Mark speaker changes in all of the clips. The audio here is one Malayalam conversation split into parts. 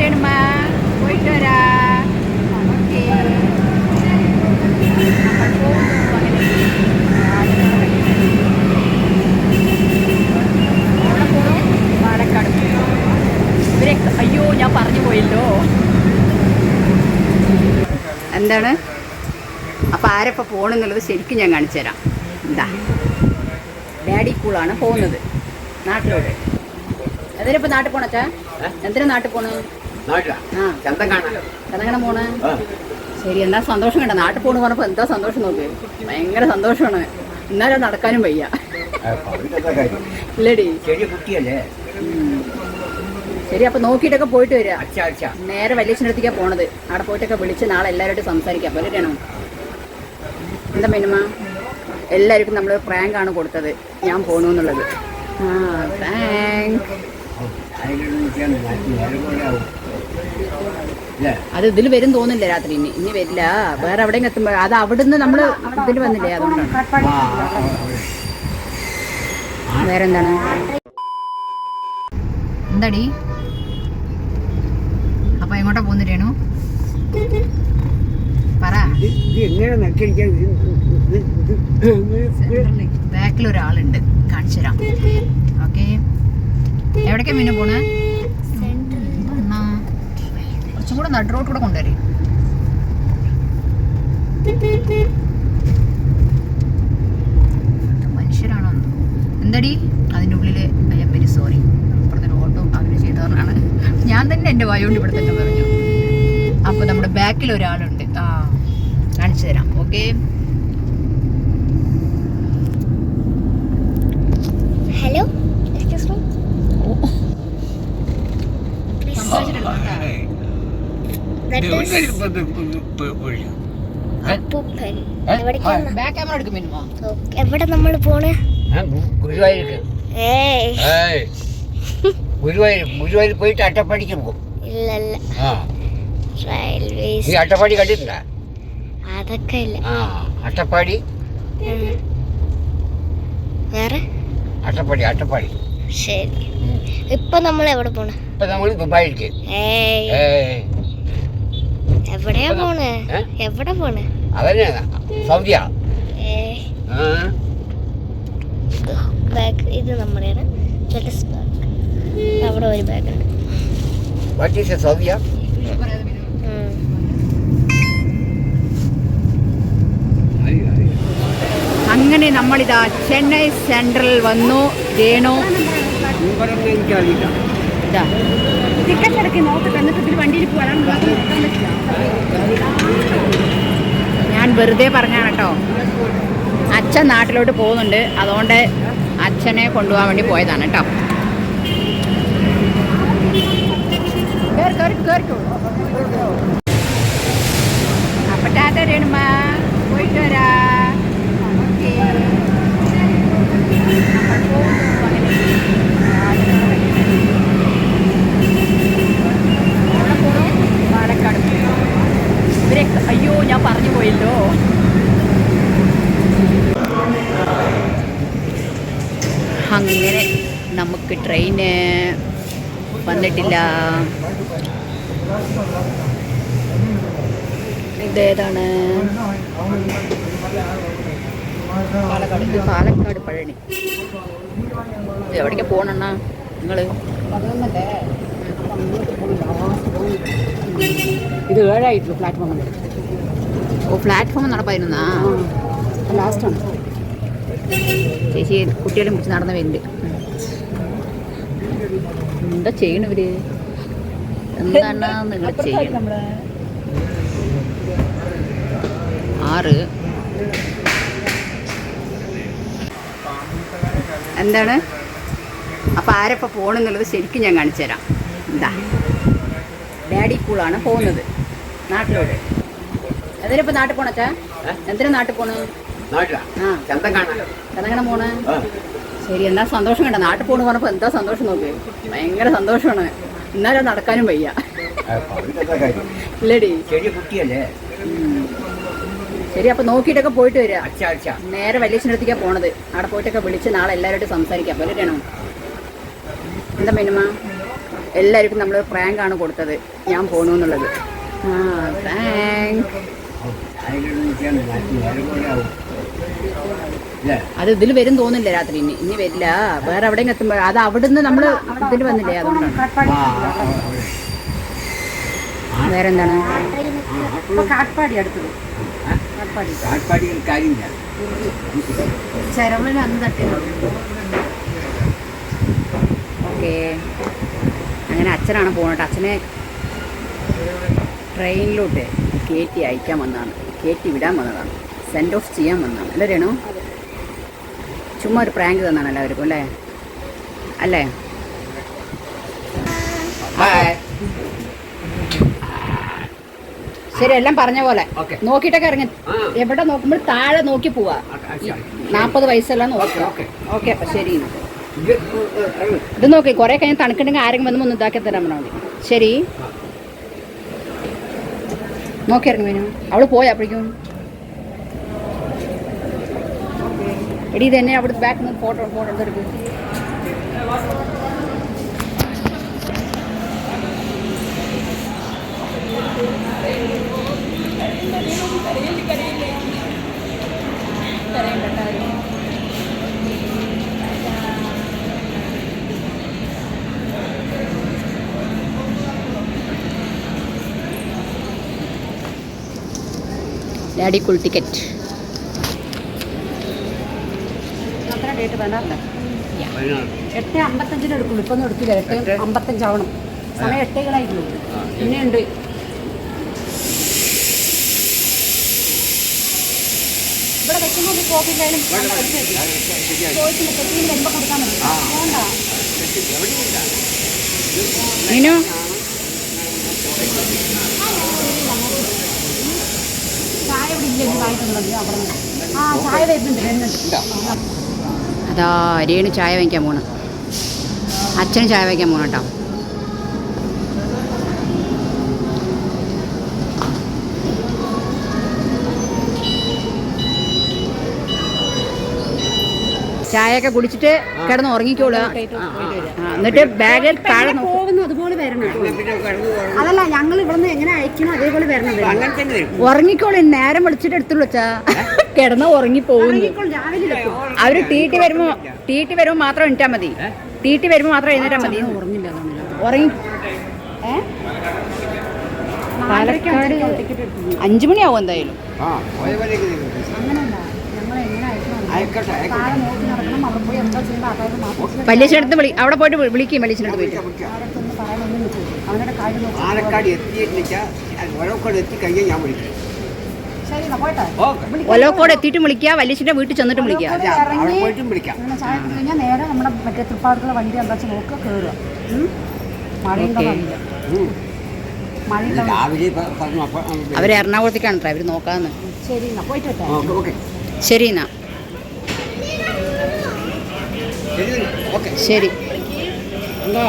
Speaker 1: രേണുമ പോയിട്ട് വരാ. ഓക്കേ. നമ്മൾ പോകുന്നു അയ്യോ ഞാൻ പറഞ്ഞു പോയല്ലോ എന്താണ്? അപ്പം ആരപ്പോൾ പോകണമെന്നുള്ളത് ശരിക്കും ഞാൻ കാണിച്ചു തരാം. എന്താ ഡാഡി കൂളാണ് പോകുന്നത്. നാട്ടിലോട്ട്. എന്തിനാ നാട്ടിൽ പോണച്ചാ എന്തിനാ നാട്ടിൽ പോണു?
Speaker 2: നാട്ടിലാ
Speaker 1: ആ
Speaker 2: ചന്തം കാണാൻ.
Speaker 1: കഥങ്ങനെ പോണ്?
Speaker 2: ആ.
Speaker 1: ശരി എന്നാ സന്തോഷം കണ്ട? നാട്ടിൽ പോണ് പറഞ്ഞപ്പോ എന്താ സന്തോഷം നോക്ക്? ഭയങ്കര സന്തോഷമാണ്. എന്നാലും നടക്കാനും വയ്യ. ഇല്ലടി. ശരി അപ്പൊ നോക്കിയിട്ടൊക്കെ പോയിട്ട് വരിക നേരെ വലിയച്ഛന്റെ അടുത്തേക്കാ പോണത്. അവിടെ പോയിട്ടൊക്കെ വിളിച്ച് നാളെ എല്ലാവരുമായിട്ട് സംസാരിക്കാം. വേണം എന്താ മിനിമ? എല്ലാവർക്കും നമ്മൾ പ്രാങ്ക് ആണ് കൊടുത്തത്. ഞാൻ പോണു എന്നുള്ളത്. ആ പ്രാങ്ക്. അത് ഇതിൽ വരും തോന്നില്ല രാത്രി. ഇനി ഇനി വരില്ല. വേറെ എവിടെയും എത്തുമ്പോ അത് അവിടുന്ന് നമ്മൾ ഇതിൽ വന്നില്ലേ? അതുകൊണ്ടാണ്.
Speaker 2: ആ, ആ, ആ.
Speaker 1: വേറെ എന്താണ് എന്താടി? അപ്പൊ എങ്ങോട്ടാ പോന്നിട്ടേണു പറ. ബാക്കിൽ ഒരാളുണ്ട് കാണിച്ചു തരാം ഓക്കെ എവിടേക്കാ മീനു പോണ്? കുറച്ചും കൂടെ നടുറോട്ട് കൂടെ കൊണ്ടുവരും. മനുഷ്യരാണോ എന്തടി? അതിന്റെ ഉള്ളിൽ ഐ എം വെരി സോറി അപ്പുറത്തെ ഓട്ടോ അവർ ചെയ്തവരാണ്. ഞാൻ തന്നെ എന്റെ വായോണ്ട് ഇവിടെ തന്നെ പറഞ്ഞു. അപ്പോൾ നമ്മുടെ ബാക്കിൽ ഒരാളുണ്ട്. ആ കാണിച്ചു തരാം. ഓക്കെ
Speaker 3: ഹലോ എക്സ്ക്യൂസ് മീ അപ്പൂപ്പൻ എവിടേക്കാണ്
Speaker 1: ബാക്ക് ക്യാമറ എടുക്കും മിനിമോ
Speaker 3: എവിടെ നമ്മൾ പോണ്?
Speaker 2: ഗുരുവായൂർ പോയിട്ട് അട്ടപ്പാടിക്ക് പോകും.
Speaker 3: ഇല്ല ഇല്ല
Speaker 2: ആ.
Speaker 3: റെയിൽവേസ്
Speaker 2: നീ അട്ടപ്പാടി കണ്ടിട്ടുണ്ടാ?
Speaker 3: അതൊക്കെ ഇല്ല.
Speaker 2: അട്ടപ്പാടി.
Speaker 3: വേറെ?
Speaker 2: അട്ടപ്പാടി അട്ടപ്പാടി.
Speaker 3: ശരി. ഇപ്പൊ നമ്മൾ എവിടെ പോണ്?
Speaker 2: ഇപ്പൊ നമ്മൾ ദുബായിലേക്ക്.
Speaker 3: ഏയ്.
Speaker 2: ഏയ്.
Speaker 3: എവിടെയാ പോണേ? എവിടെ പോണേ?
Speaker 2: അതന്നെ സൗദിയാ.
Speaker 3: ഏയ് ബാഗ് ഇത് നമ്മുടെയാണ് അവിടെ ഒരു ബാഗ് ഉണ്ട്.
Speaker 2: സൗദിയ?
Speaker 1: അങ്ങനെ നമ്മളിതാ ചെന്നൈ സെൻട്രൽ വന്നു. രേണു.
Speaker 2: എനിക്കറിയില്ല
Speaker 1: ഇതാ. ടിക്കറ്റ് എടുക്കി നോക്കട്ടെ എന്നിട്ട് ഇതിൽ വണ്ടിയിൽ പോകാൻ ഞാൻ വെറുതെ പറഞ്ഞാണ് കേട്ടോ. അച്ഛൻ നാട്ടിലോട്ട് പോകുന്നുണ്ട്. അതുകൊണ്ട് അച്ഛനെ കൊണ്ടുപോകാൻ വേണ്ടി പോയതാണ് കേട്ടോ. അപ്പൊ ടാറ്റ രേണുമ പോയിട്ട് വരാ ഓക്കേ. നമ്മൾ പോകുന്നു അങ്ങനെ. എവിടെ പോണു? പാലക്കാട് അയ്യോ ഞാൻ പറഞ്ഞു പോയല്ലോ. അങ്ങനെ നമുക്ക് ട്രെയിന് വന്നിട്ടില്ല. ഇതേതാണ് പാലക്കാട്. ഇത് പാലക്കാട് പഴനി. എവിടേക്കാ പോകണണ്ണ നിങ്ങൾ?
Speaker 4: ഇത് ഏഴായിട്ടുള്ളൂ പ്ലാറ്റ്ഫോമിൽ
Speaker 1: ഓ പ്ലാറ്റ്ഫോം നടപ്പായിരുന്നാ
Speaker 4: ലാസ്റ്റാണ്
Speaker 1: ചേച്ചി കുട്ടികളെ പിടിച്ച് നടന്ന വരുന്നുണ്ട് എന്താ ചെയ്യണവര് എന്താണ് നിങ്ങൾ ചെയ്യണം? ആറ്. എന്താണ്? അപ്പോൾ ആരപ്പോൾ പോകണമെന്നുള്ളത് ശരിക്കും ഞാൻ കാണിച്ചു തരാം എന്താ ഡാഡി കൂളാണ് പോകുന്നത്. നാട്ടിലോട്ട്. എന്തിനാ നാട്ടിൽ പോണച്ചാ എന്തിനാ നാട്ടിൽ പോണു? പോണ്? ശരി എന്നാ സന്തോഷം കണ്ട? നാട്ടിൽ പോണു പറഞ്ഞപ്പോ എന്താ സന്തോഷം നോക്ക്? ഭയങ്കര സന്തോഷമാണ്. എന്നാലും നടക്കാനും വയ്യ. ഇല്ലടി.
Speaker 2: ചെറിയ കുട്ടിയല്ലേ?
Speaker 1: ശരി അപ്പൊ നോക്കിയിട്ടൊക്കെ പോയിട്ട് വരിക നേരെ വല്യച്ഛനടുത്തേക്കാ പോണത്. അവിടെ പോയിട്ടൊക്കെ വിളിച്ച് നാളെ എല്ലാരോട്ട് സംസാരിക്കാം. പോലെ എന്താ മിനിമ? എല്ലാവർക്കും നമ്മൾ പ്രാങ്ക് ആണ് കൊടുത്തത്. ഞാൻ പോണു എന്നുള്ളത്. ആ പ്രാങ്ക്. അത് ഇതിൽ വരും തോന്നില്ല രാത്രി. ഇനി ഇനി വരില്ല. വേറെ എവിടെയും എത്തുമ്പോൾ അത് അവിടുന്ന് നമ്മൾ ഇതിൽ വന്നില്ലേ അതുകൊണ്ടാണ്.
Speaker 4: വേറെന്താണ്? കാട്ട്പാടി അടുത്തത്. കാട്ട്പാടി.
Speaker 2: കാര്യമില്ല
Speaker 4: ചരവന് അന്ന് തട്ടിയത്.
Speaker 1: ഓക്കെ. അങ്ങനെ അച്ഛനാണ് പോകുന്നത് അച്ഛനെ ട്രെയിനിലോട്ട് കയറ്റി അയക്കാൻ വന്നതാണ്. കയറ്റി വിടാൻ വന്നതാണ്. സെൻഡ് ഓഫ് ചെയ്യാൻ വന്നതാണ്. അല്ലേ രേണു? ചുമ്മാ ഒരു പ്രാങ്ക് തന്നാണ് എല്ലാവർക്കും അല്ലേ? അല്ലേ? ശരി എല്ലാം പറഞ്ഞ പോലെ.
Speaker 2: നോക്കിട്ടൊക്കെ
Speaker 1: നോക്കിയിട്ടൊക്കെ ഇറങ്ങി. എവിടെ നോക്കുമ്പോൾ താഴെ നോക്കി പോവാ. നാൽപ്പത് വയസ്സെല്ലാം നോക്കാം.
Speaker 2: ഓക്കെ.
Speaker 1: അപ്പൊ ശരി.
Speaker 2: ഇത്
Speaker 1: നോക്കി കുറെ കഴിഞ്ഞ് തണുക്കുണ്ടെങ്കിൽ ആരെങ്കിലും വന്ന് ഒന്ന് ഇതാക്കി തരാൻ പറഞ്ഞാൽ ശരി? നോക്കിയായിരുന്നു മീനു. അവൾ പോയ അപ്പോഴേക്കും. എടി ഇത് തന്നെ അവിടെ ബാക്ക് നിന്ന് ഫോട്ടോ ഫോട്ടോ എടുത്തെടുക്കും ഡാഡി കുൾ ടിക്കറ്റ്.
Speaker 4: എട്ട് അമ്പത്തഞ്ചിന് എടുക്കുള്ളൂ. ഇപ്പൊ ഒന്നും എടുക്കില്ല. എട്ട്? അമ്പത്തഞ്ചാവണം. സമയം എട്ടേകളായിട്ടുള്ളൂ പിന്നെയുണ്ട്. ഇവിടെ വെക്കുമ്പോൾ പോകില്ലായാലും
Speaker 2: ശരിയായി.
Speaker 4: ചോദിച്ചില്ല കൊടുക്കാൻ മതി
Speaker 2: ആ.
Speaker 4: വേണ്ട
Speaker 2: എവിടെയില്ല.
Speaker 1: മീനു
Speaker 4: ചായ ഇവിടെ ഇല്ല ഇനി വാങ്ങിക്കുന്നുണ്ട് അവിടെ നിന്ന് ആ ചായ വരുന്നുണ്ട് വരുന്നുണ്ട്
Speaker 2: ഉണ്ടോ?
Speaker 1: അതാ അരിയണ് ചായ വാങ്ങിക്കാൻ പോണ്. അച്ഛന് ചായ വാങ്ങിക്കാൻ പോണ കേട്ടോ ചായയൊക്കെ കുടിച്ചിട്ട് കിടന്ന് ഉറങ്ങിക്കോളുക. ആ, എന്നിട്ട് ബാഗിൽ താഴെ നോക്കും.
Speaker 4: പോകുന്നു അതുപോലെ വരണം. അതല്ല ഞങ്ങൾ ഇവിടുന്ന് എങ്ങനെ അയക്കണം അതേപോലെ വരണം
Speaker 1: ഉറങ്ങിക്കോളൂ നേരം വിളിച്ചിട്ട് എടുത്തുള്ളൂ അച്ഛാ. കിടന്ന് ഉറങ്ങി പോകുന്നു അവർ തീട്ടി വരുമ്പോ തീട്ടി വരുമ്പോ മാത്രം എണീറ്റാ മതി. തീട്ടി വരുമ്പോ മാത്രം എഴുന്നേറ്റാ മതി.
Speaker 4: ഉറങ്ങില്ല
Speaker 1: ഉറങ്ങി പാലക്കാട് അഞ്ചു മണിയാവും എന്തായാലും.
Speaker 4: മാത്രം
Speaker 1: വിളി അവിടെ പോയിട്ട് വിളിക്കും പല്ലിച്ചടുത്ത് പോയിട്ട്.
Speaker 2: പാലക്കാട് ഒരൊക്കെ എത്തി കഴിഞ്ഞാൽ ഞാൻ വിളിക്കും.
Speaker 1: ഒലോക്കോട് എത്തിയിട്ടും വിളിക്കുക വലിയച്ഛന്റെ വീട്ടിൽ ചെന്നിട്ടും വിളിക്കുക
Speaker 2: അവിടെ പോയിട്ടും വിളിക്കാം.
Speaker 4: ചായ കഴിഞ്ഞാൽ നേരെ നമ്മുടെ മറ്റേ തൃപ്പാടത്തുള്ള വണ്ടി എന്താ വെച്ചാൽ നോക്കുക കയറുക
Speaker 1: അവർ എറണാകുളത്തേക്കാണ് ഡ്രൈവർ അവർ നോക്കാന്ന്.
Speaker 4: ശരി എന്നാ. പോയിട്ട്
Speaker 1: ശരി. എന്നാ
Speaker 2: ശരി. എന്താ?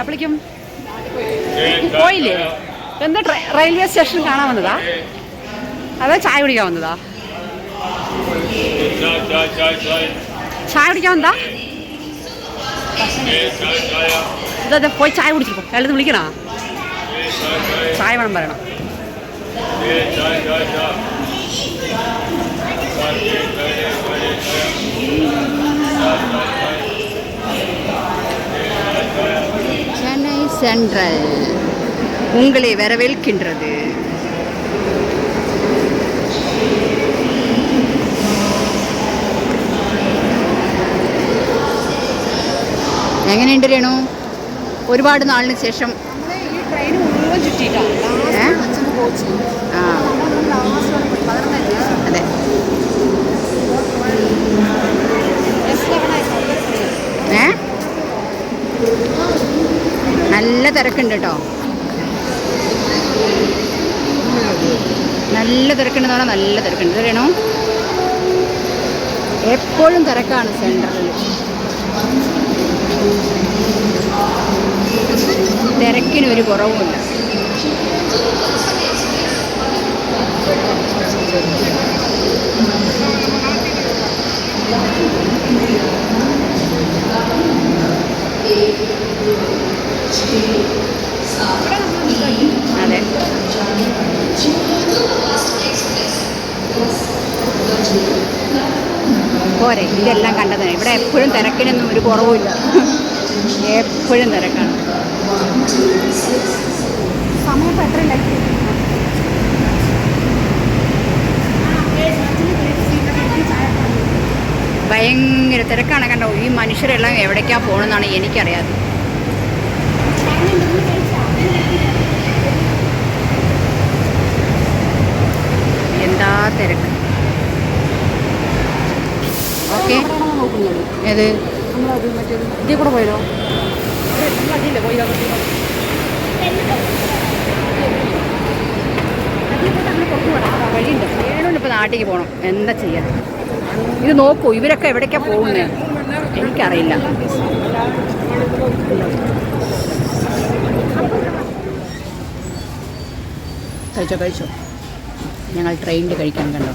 Speaker 4: അപ്പളിക്കും പോയില്ലേ എന്താ റെയിൽവേ സ്റ്റേഷൻ കാണാൻ വന്നതാ അതോ ചായ കുടിക്കാൻ വന്നതാ ചായ കുടിക്കാൻ വന്നതാ അതെ പോയി ചായ കുടിച്ചിരിക്കും എല്ലാം വിളിക്കണോ ചായ വേണം പറയണം
Speaker 1: Thank you. சென்ட்ரல் உங்களை வரவேற்கின்றது എങ്ങനെയുണ്ട് രേണു ഒരുപാട് നാളിന് ശേഷം
Speaker 4: ഈ ട്രെയിൻ മുഴുവൻ ചുറ്റിയിട്ടാണ്
Speaker 1: ഏ? ആ തിരക്കുണ്ട് കേട്ടോ. നല്ല തിരക്കുണ്ടെന്ന് പറഞ്ഞാൽ നല്ല തിരക്കുണ്ട്. അറിയണോ എപ്പോഴും തിരക്കാണ് സെന്ററിൽ തിരക്കിന് ഒരു കുറവുമില്ല. Thank you. അതെ. പോരെ ഇതെല്ലാം കണ്ടതാണ് ഇവിടെ എപ്പോഴും തിരക്കിനൊന്നും ഒരു കുറവുമില്ല. എപ്പോഴും തിരക്കാണ്. സമയം എത്ര ഭയങ്കര തിരക്കാണ്. കണ്ടോ ഈ മനുഷ്യരെല്ലാം എവിടേക്കാണ് പോകണമെന്നാണ് എനിക്കറിയാതെ എന്താ തിരക്ക്? ഓക്കെ. ഏത്?
Speaker 4: ഇതിൽ കൂടെ പോയല്ലോ
Speaker 1: വഴിയുണ്ട് നാട്ടിലേക്ക് പോകണം എന്താ ചെയ്യാൻ? ഇത് നോക്കൂ ഇവരൊക്കെ എവിടേക്കാ പോകുന്നത് എനിക്കറിയില്ല. കഴിച്ചോ കഴിച്ചോ. ഞങ്ങൾ ട്രെയിനിൽ കഴിക്കാൻ കണ്ടോ?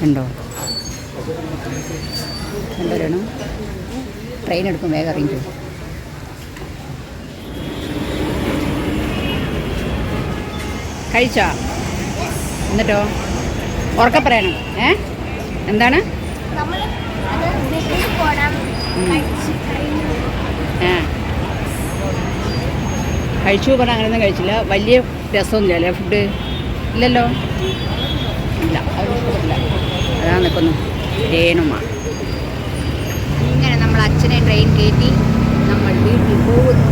Speaker 1: കണ്ടോ? കണ്ടോ ട്രെയിൻ എടുക്കും വേഗം ഇറങ്ങിക്കും കഴിച്ചോ? എന്നിട്ടോ? ഉറക്ക പറയണം. ഏ? എന്താണ്?
Speaker 3: കഴിച്ചു
Speaker 1: പറഞ്ഞാൽ അങ്ങനെയൊന്നും കഴിച്ചില്ല. വലിയ രസമൊന്നുമില്ല ഫുഡ് ഇല്ലല്ലോ? ഇല്ല അത് ഇഷ്ടപ്പെട്ടില്ല അതാണ് നിൽക്കുന്നു രേണുമ ഇങ്ങനെ നമ്മൾ അച്ഛനെ ട്രെയിൻ കയറ്റി നമ്മൾ വീട്ടിൽ പോകുന്നു.